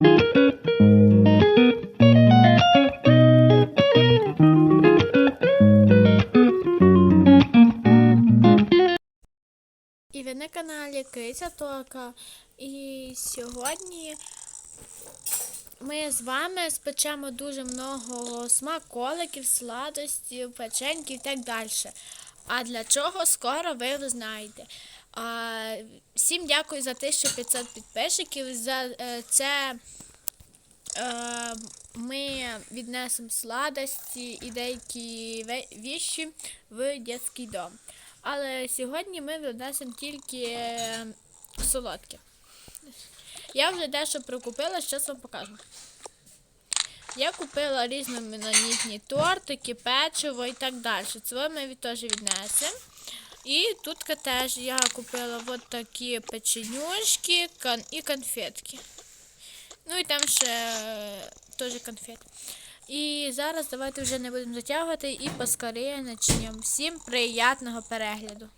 І ви на каналі Киця Тока. І сьогодні ми з вами спечемо дуже много смаколиків, сладостів, печеньків і так далі. А для чого скоро ви знаєте. Всім дякую за 1500 підписчиків. За е, це е, ми віднесемо сладості і деякі віші в дитячий дом. Але сьогодні ми віднесемо тільки е, солодке. Я вже дещо прикупила, зараз вам покажу. Я купила різноманітні тортики, печиво і так далі. Це ми теж віднесемо. І тут теж я купила от такі печенюшки і конфетки. Ну і там ще е, теж конфет. І зараз давайте вже не будемо затягувати і поскоріше почнемо. Всім приємного перегляду.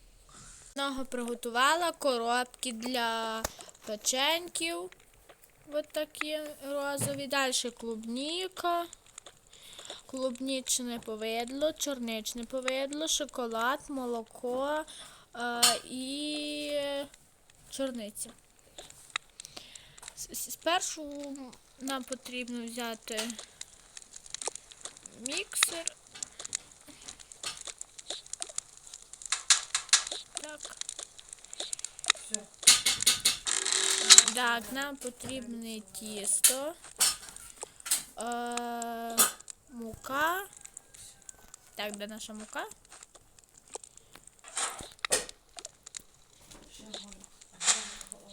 Много приготувала коробки для печеньків. Ось такі розові. Далі клубніка, клубнічне повидло, чорничне повидло, шоколад, молоко е, і чорниця. Спершу нам потрібно взяти міксер. Так. Так, нам потрібне тісто, е, мука. Так, де наша мука?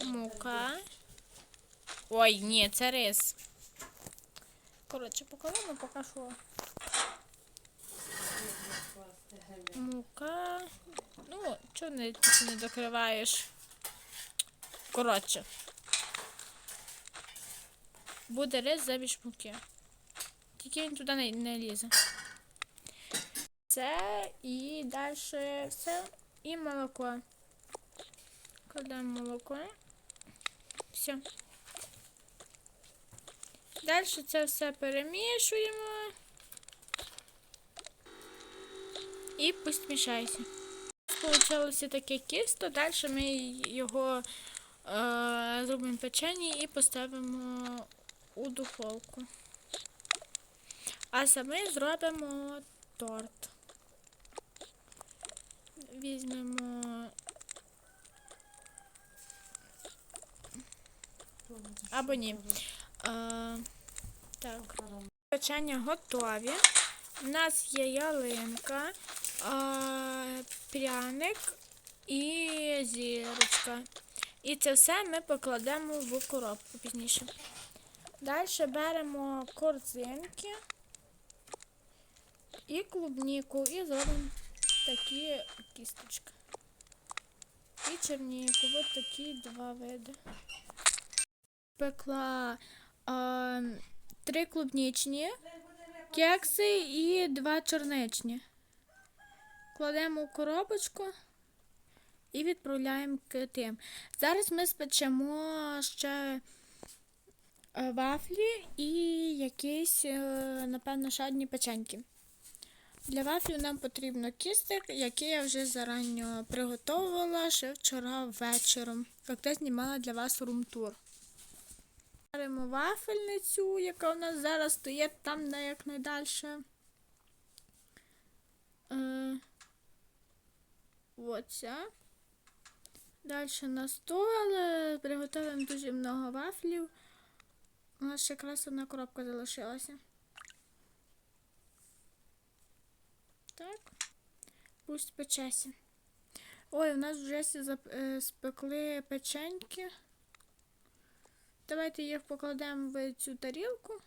Мука. Ой, ні, це рис. Коротше, покажемо поки що. Мука. Ну, чого не, не докриваєш? Коротше. Буде рис заміж муки. Тільки він туди не, не лізе. Це і далі все. І молоко. Кладемо молоко. Все. Далі це все перемішуємо. І пусть мішається. Получилося таке кісто, далі ми його е, зробимо печені і поставимо у духовку. А саме зробимо торт. Візьмемо або ні. Е, так. Печення готові. У нас є ялинка, е, пряник і зірочка. І це все ми покладемо в коробку пізніше. Далі беремо корзинки і клубніку і зробимо такі кісточки. І черніку. Ось такі два види. Пекла а, три клубнічні кекси і два чорничні. Кладемо у коробочку і відправляємо к. Зараз ми спечемо ще е, вафлі і якісь, е, напевно, ще одні печеньки. Для вафлів нам потрібно кістик, який я вже зарані приготувала ще вчора вечором. Як знімала для вас румтур. Беремо вафельницю, яка у нас зараз стоїть там на якнайдальше. Е, оця. Далі на стол. е, Приготуємо дуже много вафлів. У нас ще якраз одна коробка залишилася. Так. Пусть печеться. Ой, у нас вже е, спекли печеньки. Давайте їх покладемо в цю тарілку.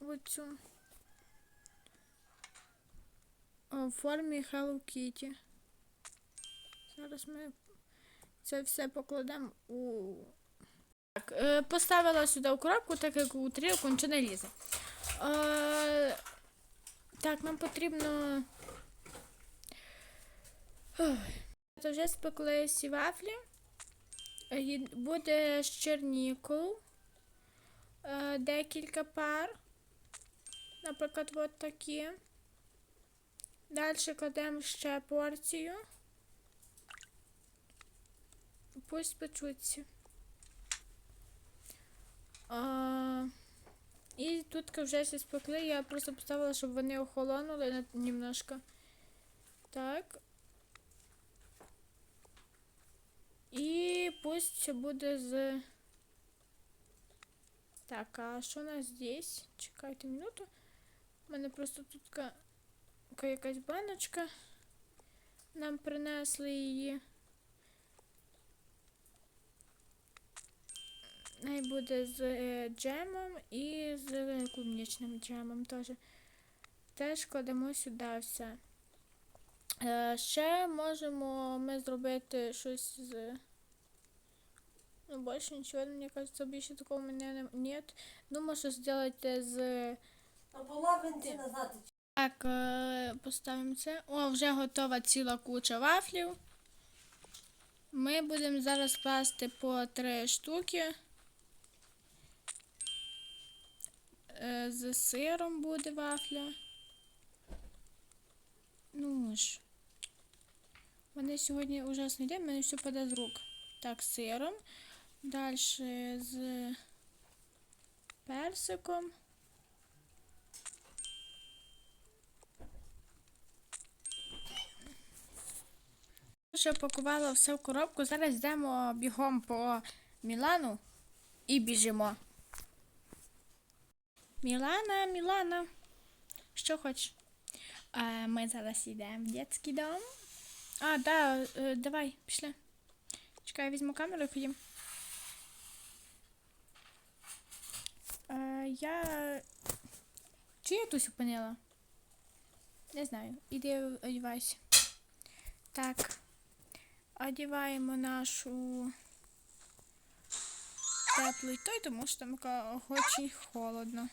В цю. О, В формі Hello Kitty. Зараз ми це все покладемо у. Так, е, поставила сюди у коробку, так як у тарілку нічого не лізе. Так, нам потрібно. Ой. Це вже спекли всі вафлі. Е, Буде з чернікою. Е, Декілька пар. Наприклад, от такі. Далі кладемо ще порцію. Пусть печуться. А, і тут вже всі спекли, я просто поставила, щоб вони охолонули немножко. Так. І пусть буде з. Так, а що у нас здесь? Чекайте минуту. У мене просто тут ка- ка- якась баночка. Нам принесли її. Буде з е, джемом і з клубничним джемом теж. Теж кладемо сюди все. Е, ще можемо ми зробити щось з. Ну, більше нічого, мені кажется, більше такого в мене не- нет. Думаю, що зробити з. Так, е, поставимо це. О, вже готова ціла куча вафлів. Ми будемо зараз класти по три штуки. З сиром буде вафля. Ну ж. Мене сьогодні ужасний день, мене все паде з рук. Так, з сиром. Далі з персиком. Вже пакувала все в коробку. Зараз йдемо бігом по Мілану і біжимо. Мілана, Мілана. Що хочеш? Ми зараз йдемо в дитячий дом. А, да, е, давай, пішли. Чекай, я візьму камеру і ходім. Е, я. Чи я тут опинила? Не знаю. Іди одівайся. Так. Одіваємо нашу теплий той, тому що там очень холодно.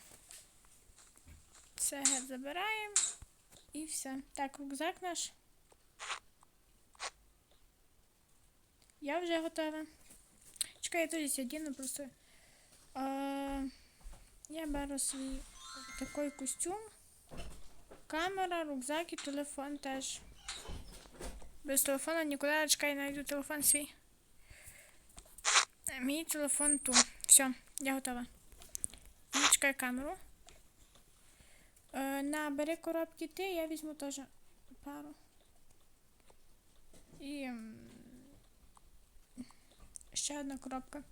Геть забираємо і все. Так, рюкзак наш. Я вже готова. Чекай, я тоді одіну просто. А, я беру свій такий костюм. Камера, рюкзак і телефон теж. Без телефона нікуди чекай, знайду телефон свій. Мій телефон тут. Все, я готова. Ну, Чекай камеру. Бери коробки ти, я візьму теж пару. І ще одна коробка.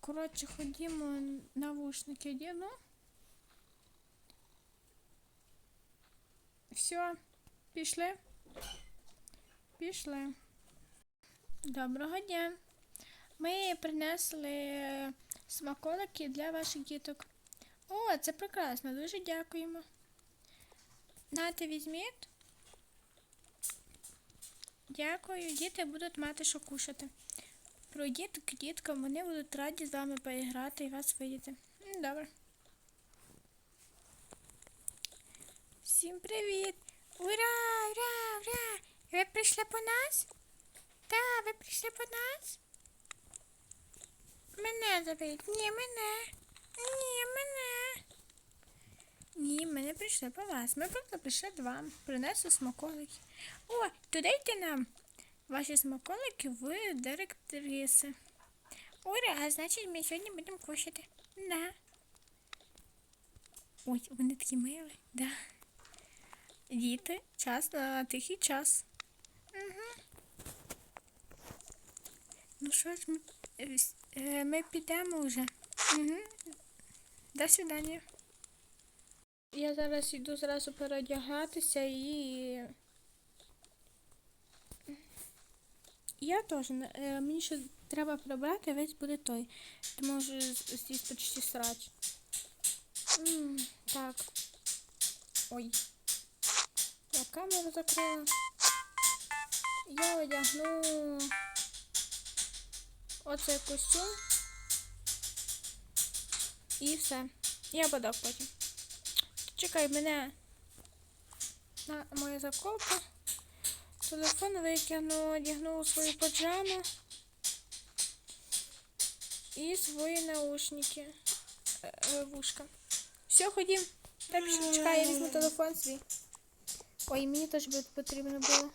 Коротше, ходімо навушники одіну. Все, пішли. Пішли. Доброго дня. Ми принесли смаколики для ваших діток. О, це прекрасно, дуже дякуємо. Нате візьміть. Дякую, діти будуть мати що кушати. Пройдіть к діткам, вони будуть раді з вами поіграти і вас видіти. Добре. Всім привіт! Ура! Ура! Ура! Ви прийшли по нас? Так, ви прийшли по нас? Мене заберіть. Ні, мене. Ні, мене. Прийшли по вас. Ми просто прийшли вам. Принесли смаколики. О, додайте нам ваші смаколики в директриси. Ура, а значить ми сьогодні будемо кушати. Да. Ой, вони такі милі. Да. Діти, час на тихий час. Угу. Ну що ж, ми, е, ми підемо вже. Угу. До свидання. Я зараз йду зразу переодягатися і. Я теж. е, Мені ще треба прибрати, весь буде той. Тому з- здесь почти срач. М, Так. Ой. Я камеру закрила. Я одягну оцей костюм. І все. Я подав потім. Чекай, мене на моя заколка. Телефон викину, одягну свою пиджаму. і свої наушники. Е, е, вушка. Все, ходім. Так, що чекай, я візьму телефон свій. Ой, мені теж потрібно було.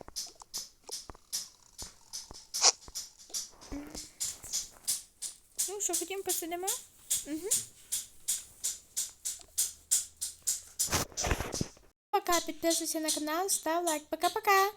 Ну що, ходім посидимо? Угу. Пока, підписуйся на канал, став лайк. Пока-пока.